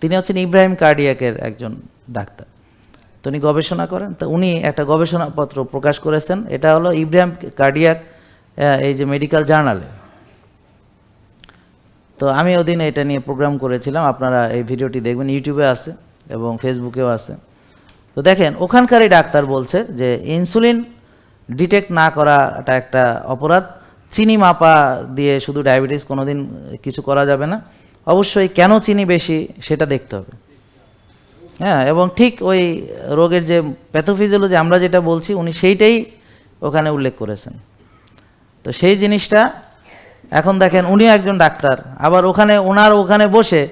তিনি হচ্ছেন ইব্রাহিম কার্ডিয়াকের একজন ডাক্তার। তো উনি গবেষণা করেন। তো উনি একটা গবেষণাপত্র প্রকাশ করেছেন। এটা হলো ইব্রাহিম কার্ডিয়াক এই যে মেডিকেল জার্নালে। তো আমি ওদিন এটা নিয়ে প্রোগ্রাম করেছিলাম। আপনারা এই ভিডিওটি দেখবেন। ইউটিউবে আছে এবং ফেসবুকেও আছে। তো দেখেন, ওখানকারই ডাক্তার বলছে যে ইনসুলিন ডিটেক্ট না করাটা একটা অপরাধ। চিনি মাপা দিয়ে শুধু ডায়াবেটিস কোনোদিন কিছু করা যাবে না। অবশ্যই কেন চিনি বেশি সেটা দেখতে হবে। হ্যাঁ এবং ঠিক ওই রোগের যে প্যাথোফিজিওলজি, আমরা যেটা বলছি, উনি সেইটাই ওখানে উল্লেখ করেছেন। তো সেই জিনিসটা এখন দেখেন, উনিও একজন ডাক্তার, আবার ওখানে ওনার ওখানে বসে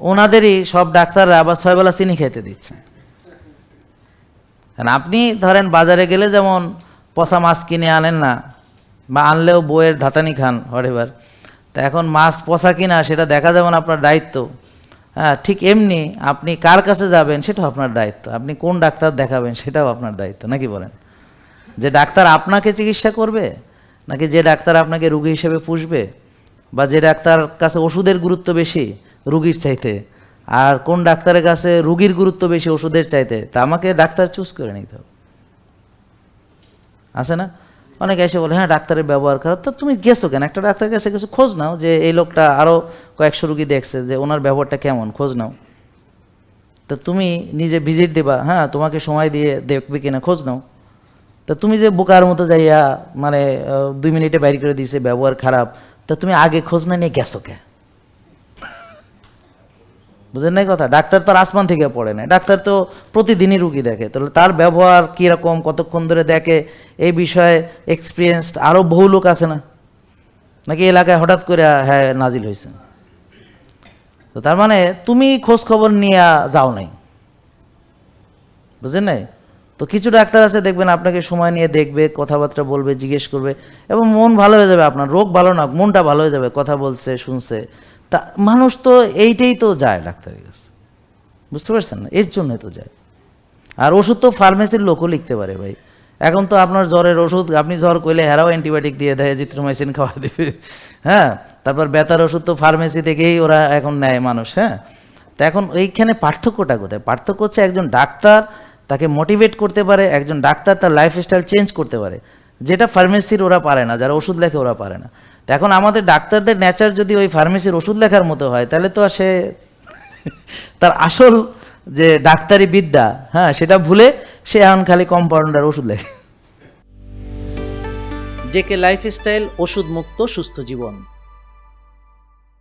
ওনাদেরই সব ডাক্তাররা আবার ছয়বেলা চিনি খেতে কারণ আপনি ধরেন বাজারে গেলে যেমন পচা মাছ কিনে আনেন না, বা আনলেও বইয়ের ধাতানি খান হরেবার তা এখন মাছ পচা কিনা সেটা দেখা যেমন আপনার দায়িত্ব। হ্যাঁ ঠিক এমনি আপনি কার কাছে যাবেন সেটাও আপনার দায়িত্ব। আপনি কোন ডাক্তার দেখাবেন সেটাও আপনার দায়িত্ব, নাকি বলেন? যে ডাক্তার আপনাকে চিকিৎসা করবে, নাকি যে ডাক্তার আপনাকে রুগী হিসেবে পুষবে, বা যে ডাক্তার কাছে ওষুধের গুরুত্ব বেশি, রুগীর চাইতে? আর কোন ডাক্তারের কাছে রুগীর গুরুত্ব বেশি, ওষুধের চাইতে? তা আমাকে ডাক্তার চুজ করে নিতে হবে। আছে না? অনেকে এসে বলে হ্যাঁ ডাক্তারের ব্যবহার খারাপ। তা তুমি গেছো কেন? একটা ডাক্তার কাছে কিছু খোঁজ নাও যে এই লোকটা আরও কয়েকশো রুগী দেখছে যে ওনার ব্যবহারটা কেমন, খোঁজ নাও। তা তুমি নিজে ভিজিট দেবা হ্যাঁ তোমাকে সময় দিয়ে দেখবে কিনা, খোঁজ নাও। তা তুমি যে বোকার মতো যাইয়া মানে দুই মিনিটে বাইর করে দিয়েছে, ব্যবহার খারাপ, তা তুমি আগে খোঁজ না নিয়ে গেছো কে? বুঝেন নাই কথা? ডাক্তার তো আর আসমান থেকে পড়ে না ডাক্তার তো প্রতিদিনই রুগী দেখে। তাহলে তার ব্যবহার কীরকম কতক্ষণ ধরে দেখে? এই বিষয়ে এক্সপিরিয়েন্সড আরও বহু লোক আছে না? নাকি এলাকায় হঠাৎ করে হ্যাঁ নাজিল হয়েছে? তো তার মানে তুমি খোঁজ খবর নিয়ে যাও নাই। বুঝলেন নাই? তো কিছু ডাক্তার আছে, দেখবেন আপনাকে সময় নিয়ে দেখবে, কথাবার্তা বলবে, জিজ্ঞেস করবে, এবং মন ভালো হয়ে যাবে আপনার। রোগ ভালো না, মনটা ভালো হয়ে যাবে, কথা বলছে, শুনছে। তা মানুষ তো এইটাই তো যায় ডাক্তারের কাছে। বুঝতে পারছেন না? এর জন্যই তো যায়। আর ওষুধ তো ফার্মেসির লোকও লিখতে পারে ভাই। এখন তো আপনার জ্বরের ওষুধ, আপনি জ্বর করলে হেরাও অ্যান্টিবায়োটিক দিয়ে দেয় জিত্রোমাইসিন খাওয়া দেবে। হ্যাঁ তারপর ব্যথার ওষুধ তো ফার্মেসি থেকেই ওরা এখন নেয় মানুষ হ্যাঁ। তা এখন এইখানে পার্থক্যটা কোথায়? পার্থক্য হচ্ছে একজন ডাক্তার তাকে মোটিভেট করতে পারে, একজন ডাক্তার তার লাইফস্টাইল চেঞ্জ করতে পারে। যেটা ফার্মেসির ওরা পারে না, যারা ওষুধ লেখে ওরা পারে না। এখন আমাদের ডাক্তারদের নেচার যদি ওই ফার্মেসির ওষুধ লেখার মতো হয়, তাহলে তো সে তার আসল যে ডাক্তারি বিদ্যা হ্যাঁ সেটা ভুলে সে এখন খালি কম্পাউন্ডার ওষুধ লেখে। জেকে লাইফস্টাইল ওষুধ মুক্ত সুস্থ জীবন।